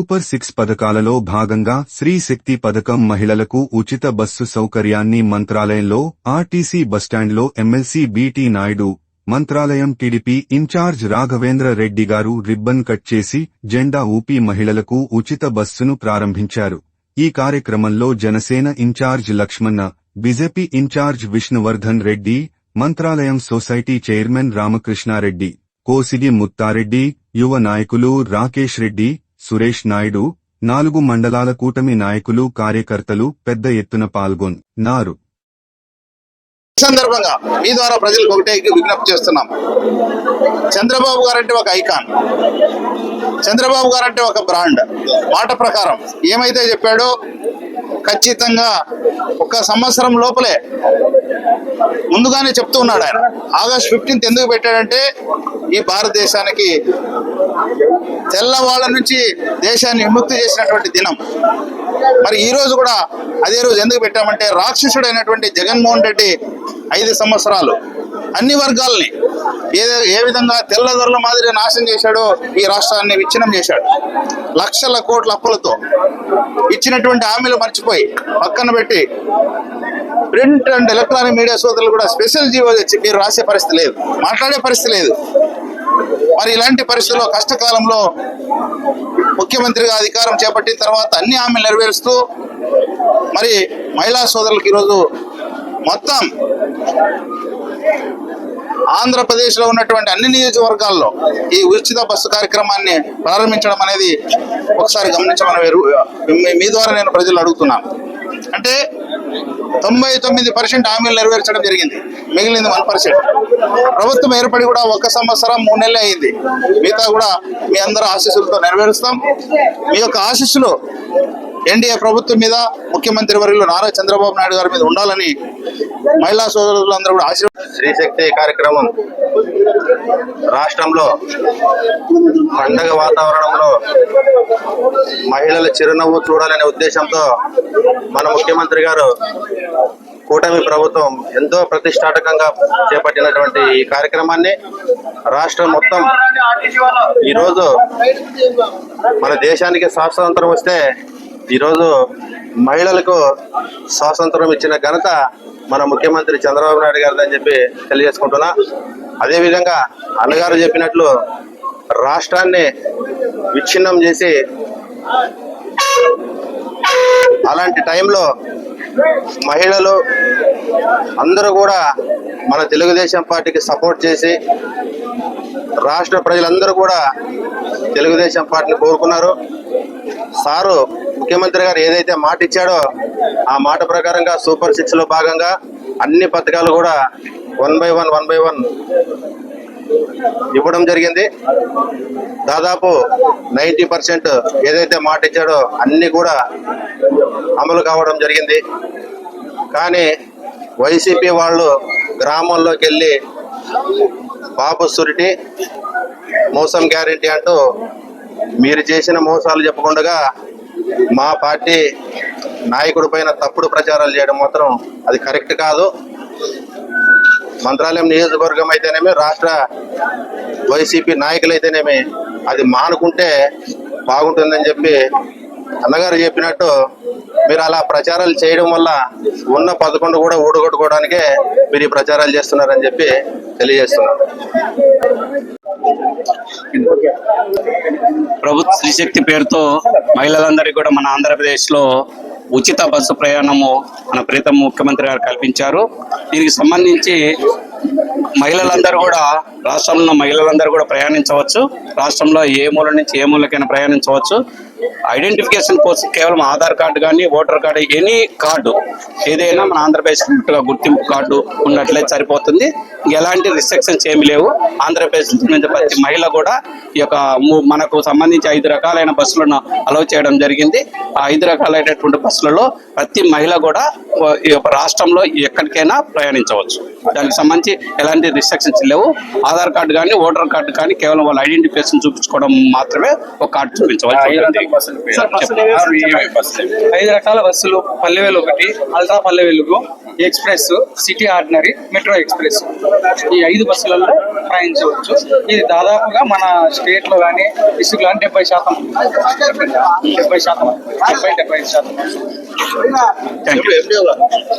Super six పథకాలలో భాగంగా స్త్రీ శక్తి పథకం మహిళలకు ఉచిత బస్సు సౌకర్యాన్ని మంత్రాలయంలో ఆర్టీసీ బస్టాండ్లో MLC BT Naidu Mantralayam TDP incharge Raghavendra Reddy garu ribbon cut చేసి జెండా ఊపి మహిళలకు ఉచిత బస్సును ప్రారంభించారు. ఈ కార్యక్రమంలో Janasena incharge Lakshmana BJP incharge Vishnuvardhan Reddy Mantralayam society chairman Ramakrishnareddy Kosidi Muttareddy యువ నాయకులు రాకేష్ రెడ్డి సురేష్ నాయుడు నాలుగు మండలాల కూటమి నాయకులు కార్యకర్తలు పెద్ద ఎత్తున పాల్గొన్నారు సందర్భంగా మీ ద్వారా ప్రజలకు ఒకటే విజ్ఞప్తి చేస్తున్నాం. చంద్రబాబు గారంటే ఒక ఐకాన్. చంద్రబాబు గారంటే ఒక బ్రాండ్. మాట ప్రకారం ఏమైతే చెప్పాడో ఖచ్చితంగా ఒక సంవత్సరం లోపలే ముందుగానే చెప్తూ ఉన్నాడు ఆయన. ఆగస్ట్ ఫిఫ్టీన్త్ ఎందుకు పెట్టాడంటే ఈ భారతదేశానికి తెల్లవాళ్ళ నుంచి దేశాన్ని విముక్తి చేసినటువంటి దినం. మరి ఈ రోజు కూడా అదే రోజు ఎందుకు పెట్టామంటే రాక్షసుడైనటువంటి జగన్మోహన్ రెడ్డి ఐదు సంవత్సరాలు అన్ని వర్గాల్ని ఏ ఏ విధంగా తెల్లదొరల మాదిరి నాశనం చేశాడో ఈ రాష్ట్రాన్ని విచ్ఛిన్నం చేశాడు. లక్షల కోట్ల అప్పులతో ఇచ్చినటువంటి హామీలు మర్చిపోయి పక్కన పెట్టి ప్రింట్ అండ్ ఎలక్ట్రానిక్ మీడియా సోదరులు కూడా స్పెషల్ జీవో తెచ్చి మీరు రాసే పరిస్థితి లేదు. మాట్లాడే పరిస్థితి లేదు. మరి ఇలాంటి పరిస్థితుల్లో కష్టకాలంలో ముఖ్యమంత్రిగా అధికారం చేపట్టిన తర్వాత అన్ని హామీలు నెరవేరుస్తూ మరి మహిళా సోదరులకు ఈరోజు మొత్తం ఆంధ్రప్రదేశ్లో ఉన్నటువంటి అన్ని నియోజకవర్గాల్లో ఈ ఉచిత బస్సు కార్యక్రమాన్ని ప్రారంభించడం అనేది ఒకసారి గమనించమని వేరు- మీ ద్వారా నేను ప్రజలు అడుగుతున్నాను. అంటే తొంభై తొమ్మిది పర్సెంట్ హామీలు నెరవేర్చడం జరిగింది. మిగిలింది వన్ పర్సెంట్. ప్రభుత్వం ఏర్పడి కూడా ఒక సంవత్సరం మూడు నెలలు అయింది. మిగతా కూడా మీ అందరూ ఆశీస్సులతో నెరవేరుస్తాం. మీ యొక్క ఆశీస్సులు ఎన్డీఏ ప్రభుత్వం మీద ముఖ్యమంత్రి వర్యులు నారా చంద్రబాబు నాయుడు గారి మీద ఉండాలని మహిళా సోదరులందరూ కూడా ఆశీర్వాద శ్రీశక్తి కార్యక్రమం రాష్ట్రంలో పండగ వాతావరణంలో మహిళల చిరునవ్వు చూడాలనే ఉద్దేశంతో మన ముఖ్యమంత్రి గారు కూటమి ప్రభుత్వం ఎంతో ప్రతిష్టాటకంగా చేపట్టినటువంటి ఈ కార్యక్రమాన్ని రాష్ట్రం మొత్తం ఈరోజు మన దేశానికి స్వాతంత్రం వస్తే ఈరోజు మహిళలకు స్వాతంత్రం ఇచ్చిన ఘనత మన ముఖ్యమంత్రి చంద్రబాబు నాయుడు గారిదని అని చెప్పి తెలియజేసుకుంటున్నా. అదేవిధంగా అన్నగారు చెప్పినట్లు రాష్ట్రాన్ని విచ్ఛిన్నం చేసి అలాంటి టైంలో మహిళలు అందరూ కూడా మన తెలుగుదేశం పార్టీకి సపోర్ట్ చేసి రాష్ట్ర ప్రజలందరూ కూడా తెలుగుదేశం పార్టీని కోరుకున్నారు. సారు ముఖ్యమంత్రి గారు ఏదైతే మాట ఇచ్చాడో ఆ మాట ప్రకారంగా సూపర్ సిక్స్లో భాగంగా అన్ని పథకాలు కూడా one by one one by one ఇవ్వడం జరిగింది. దాదాపు నైంటీ పర్సెంట్ ఏదైతే మాట ఇచ్చాడో అన్ని కూడా అమలు కావడం జరిగింది. కానీ వైసీపీ వాళ్ళు గ్రామంలోకి వెళ్ళి బాబు సురిటి మోసం గ్యారెంటీ అంటూ మీరు చేసిన మోసాలు చెప్పకుండా మా పార్టీ నాయకుడి పైన తప్పుడు ప్రచారాలు చేయడం మాత్రం అది కరెక్ట్ కాదు. మంత్రాలయం నియోజకవర్గం అయితేనేమి రాష్ట్ర వైసీపీ నాయకులు అయితేనేమి అది మానుకుంటే బాగుంటుందని చెప్పి అన్నగారు చెప్పినట్టు మీరు అలా ప్రచారాలు చేయడం వల్ల ఉన్న పదకొండు కూడా ఊడగొట్టుకోవడానికే మీరు ఈ ప్రచారాలు చేస్తున్నారని చెప్పి తెలియజేస్తున్నారు. ప్రభుత్వ శ్రీశక్తి పేరుతో మహిళలందరికీ కూడా మన ఆంధ్రప్రదేశ్లో ఉచిత బస్సు ప్రయాణము మన ప్రీతం ముఖ్యమంత్రి గారు కల్పించారు. దీనికి సంబంధించి మహిళలందరూ కూడా రాష్ట్రంలో ఉన్న మహిళలందరూ కూడా ప్రయాణించవచ్చు. రాష్ట్రంలో ఏ మూల నుంచి ఏ మూలకైనా ప్రయాణించవచ్చు. ఐడెంటిఫికేషన్ కోసం కేవలం ఆధార్ కార్డు కానీ ఓటర్ కార్డు ఎనీ కార్డు ఏదైనా మన ఆంధ్రప్రదేశ్ గుర్తింపు కార్డు ఉన్నట్లయితే సరిపోతుంది. ఎలాంటి రిస్ట్రిక్షన్స్ ఏమి లేవు. ఆంధ్రప్రదేశ్ ప్రతి మహిళ కూడా ఈ యొక్క మనకు సంబంధించి ఐదు రకాలైన బస్సులను అలౌ చేయడం జరిగింది. ఆ ఐదు రకాలైనటువంటి బస్సులలో ప్రతి మహిళ కూడా ఈ యొక్క రాష్ట్రంలో ఎక్కడికైనా ప్రయాణించవచ్చు. దానికి సంబంధించి ఎలాంటి రిస్ట్రిక్షన్స్ లేవు. ఆధార్ కార్డు కానీ ఓటర్ కార్డు కానీ కేవలం వాళ్ళ ఐడెంటిఫికేషన్ చూపించుకోవడం మాత్రమే ఒక కార్డు సార్ బస్సులు? ఐదు రకాల బస్సులు పల్లె వెలుగు ఒకటి ultra Palle Velugu express city ordinary metro express. ఈ ఐదు బస్సులలో ప్రయాణించవచ్చు. ఇది దాదాపుగా మన స్టేట్లో కానీ డిస్ట్రిక్ట్లో కానీ డెబ్బై శాతం. డెబ్బై శాతం. డెబ్బై డెబ్బై ఐదు శాతం.